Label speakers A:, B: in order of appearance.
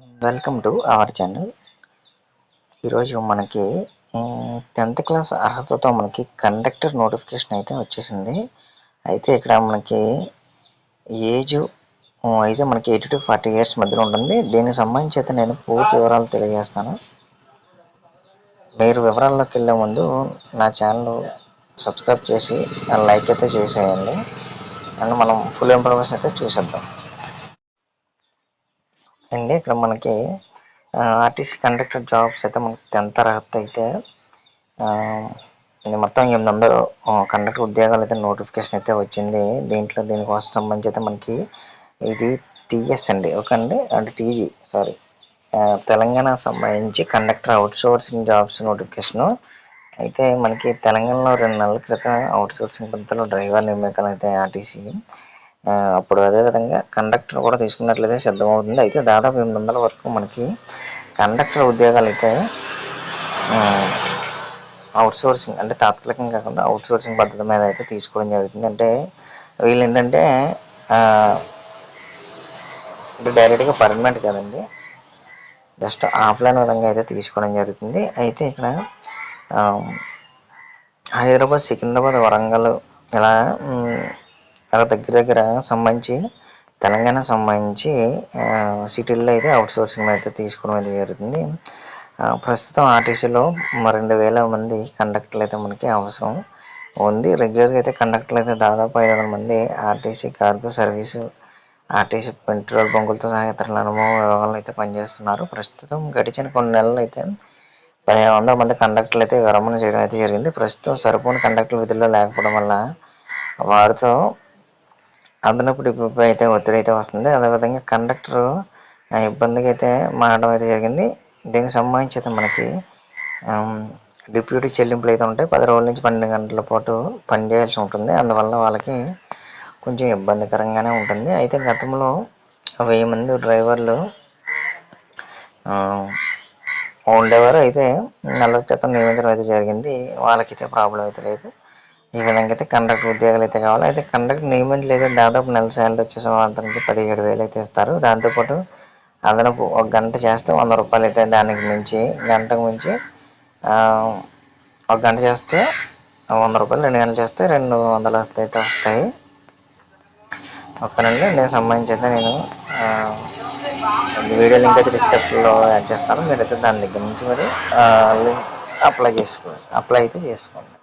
A: Welcome to our channel ఈరోజు మనకి tenth class అర్హతతో మనకి కండక్టర్ నోటిఫికేషన్ అయితే వచ్చేసింది. అయితే ఇక్కడ మనకి ఏజ్ అయితే మనకి ఎయిటీ టు ఫార్టీ ఇయర్స్ మధ్యలో ఉంటుంది. దీనికి సంబంధించి అయితే నేను పూర్తి వివరాలు తెలియజేస్తాను. మీరు వివరాల్లోకి వెళ్ళే ముందు నా ఛానల్ సబ్స్క్రైబ్ చేసి లైక్ అయితే చేసేయండి. అండ్ మనం ఫుల్ ఇన్ఫర్మేషన్ అయితే చూసేద్దాం. అండి ఇక్కడ మనకి ఆర్టీసీ కండక్టర్ జాబ్స్ అయితే మనకి టెన్త్ అర్హత అయితే ఇది మొత్తం ఎనిమిది వందలు కండక్టర్ ఉద్యోగాలు అయితే నోటిఫికేషన్ అయితే వచ్చింది. దీంట్లో దీనికోసం సంబంధించి అయితే మనకి ఇది టీఎస్ అండి. ఓకే అండి అంటే టీజీ సారీ తెలంగాణ సంబంధించి conductor outsourcing jobs notification అయితే మనకి తెలంగాణలో రెండు నెలల క్రితం అవుట్సోర్సింగ్ పద్ధతిలో డ్రైవర్ నియామకాలు అయితే ఆర్టీసీ అప్పుడు అదేవిధంగా కండక్టర్ కూడా తీసుకున్నట్లయితే సిద్ధమవుతుంది. అయితే దాదాపు ఎనిమిది వందల వరకు మనకి కండక్టర్ ఉద్యోగాలు అయితే అవుట్సోర్సింగ్ అంటే తాత్కాలికం కాకుండా అవుట్ సోర్సింగ్ పద్ధతి మీద అయితే తీసుకోవడం జరుగుతుంది. అంటే వీళ్ళు ఏంటంటే డైరెక్ట్గా పర్మనెంట్ కదండి. జస్ట్ ఆఫ్లైన్ విధంగా అయితే తీసుకోవడం జరుగుతుంది. అయితే ఇక్కడ హైదరాబాద్ సికింద్రాబాద్ వరంగల్ ఇలా అలా దగ్గర దగ్గర సంబంధించి తెలంగాణ సంబంధించి సిటీల్లో అయితే అవుట్ సోర్సింగ్ అయితే తీసుకోవడం అయితే జరుగుతుంది. ప్రస్తుతం ఆర్టీసీలో రెండు వేల మంది కండక్టర్లు అయితే మనకి అవసరం ఉంది. రెగ్యులర్గా అయితే కండక్టర్లు అయితే దాదాపు ఐదు వందల మంది RTC cargo service RTC petrol బంకులతో సహా ఇతరుల అనుభవం విభాగాలు అయితే పనిచేస్తున్నారు. ప్రస్తుతం గడిచిన కొన్ని నెలలు అయితే పదిహేను వందల మంది కండక్టర్లు అయితే విరమణ చేయడం అయితే జరిగింది. ప్రస్తుతం సరిపోని కండక్టర్ విధుల్లో లేకపోవడం వల్ల వారితో అదనపు డిపోపై అయితే ఒత్తిడి అయితే వస్తుంది. అదేవిధంగా కండక్టర్ ఇబ్బందికి అయితే మారడం అయితే జరిగింది. దీనికి సంబంధించి అయితే మనకి డిప్యూటీ చెల్లింపులు అయితే ఉంటాయి. పది రోజుల నుంచి పన్నెండు గంటల పాటు పనిచేయాల్సి ఉంటుంది. అందువల్ల వాళ్ళకి కొంచెం ఇబ్బందికరంగానే ఉంటుంది. అయితే గతంలో వెయ్యి మంది డ్రైవర్లు ఉండేవారు. అయితే నెల క్రితం నియమించడం అయితే జరిగింది. వాళ్ళకైతే ప్రాబ్లం అయితే లేదు. ఈ విధంగా అయితే కండక్టర్ ఉద్యోగాలు అయితే కావాలి. అయితే కండక్టర్ నియమించలేదు దాదాపు నెల శాలరీ వచ్చే సంవత్సరానికి పదిహేడు వేలు అయితే ఇస్తారు దాంతోపాటు అదనపు ఒక గంట చేస్తే వంద రూపాయలు అయితే దానికి మించి గంటకు మించి ఒక గంట చేస్తే వంద రూపాయలు రెండు గంటలు చేస్తే రెండు వందలు అయితే వస్తాయి. ఒక్కనండి నేను సంబంధించి అయితే నేను వీడియో లింక్ అయితే డిస్కషన్లో యాడ్ చేస్తాను. మీరైతే దాని దగ్గర నుంచి మరి అప్లై చేసుకోవచ్చు అప్లై అయితే చేసుకోండి.